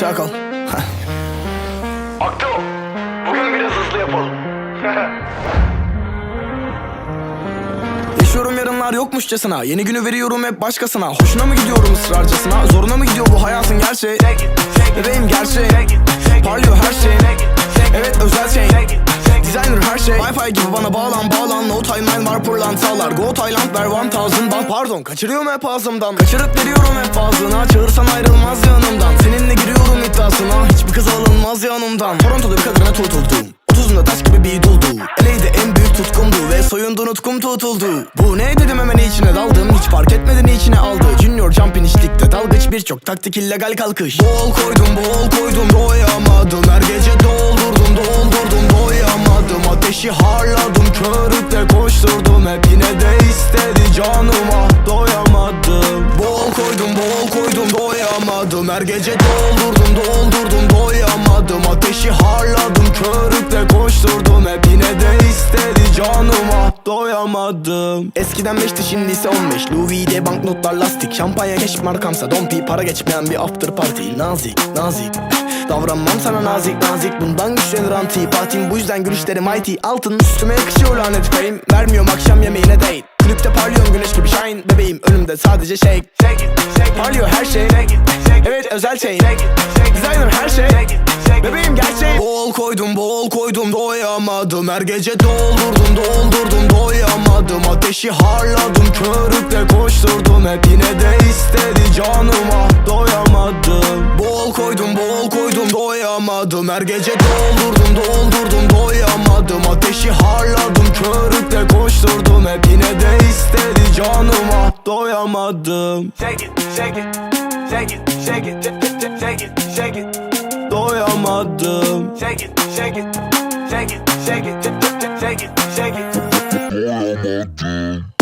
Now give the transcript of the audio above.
çakal Akto, bugün biraz hızlı yapalım. Yaşıyorum yarınlar yokmuşçasına. Yeni günü veriyorum hep başkasına. Hoşuna mı gidiyorum ısrarcasına Zoruna mı gidiyor bu hayatın gerçeği? Bebeğim gerçeği. Parlıyor her şey. Evet özel şey Designer her şey. Wi-Fi gibi bana bağlan bağlan. No timeline var pırlantalar. Go Thailand ver 1000 bak Pardon kaçırıyorum hep ağzımdan. Kaçırıp veriyorum hep fazlına Çağırsan ayrılmaz yanımdan. Seninle giriyorum iddiasına. Hiçbir kız alınmaz yanımdan. Toronto'da bir kadına tutuldum. Otuzunda taş gibi bir duldu Eleydi en büyük tutkumdu Ve soyundu nutkum tutuldu. Bu ne dedim hemen içine daldım. Hiç fark etmeden içine aldı. Junior jumping içlikte dalgıç. Birçok taktik illegal kalkış. Bol koydum bol koydum Ateşi harladım körükle koşturdum. Hep yine de istedi canıma. Doyamadım. Bol koydum bol koydum doyamadım. Her gece doldurdum doldurdum doyamadım. Ateşi harladım körükle koşturdum. Hep yine de istedi canıma. Doyamadım. Eskiden 5'ti şimdi ise 15 Louis V banknotlar lastik. Şampanya keş markamsa dompi Para geçmeyen bir after party. Nazik nazik Davranmam sana nazik nazik. Bundan güçlenir antipatim Bu yüzden gülüşlerim mighty Altın üstüme yakışıyor lanet fame Vermiyorum akşam yemeğine date. Klipte parlıyorum güneş gibi shine. Bebeğim önümde sadece shake. Parlıyor her şey. Evet özel şey. Designer her şey. Bebeğim gerçek Bol koydum bol koydum doyamadım. Her gece doldurdum doldurdum doyamadım. Ateşi harladım körükle koşturdum. Hep yine de istedi canıma. Koydum koydum doyamadım Her gece doldurdum doldurdum doyamadım Ateşi harladım körükle koşturdum Hep yine de istedi canıma doyamadım Shake it, shake it, shake it, shake it, shake it, shake it, Doyamadım shake it, shake it, shake it, shake it, shake it, shake it. Doyamadım.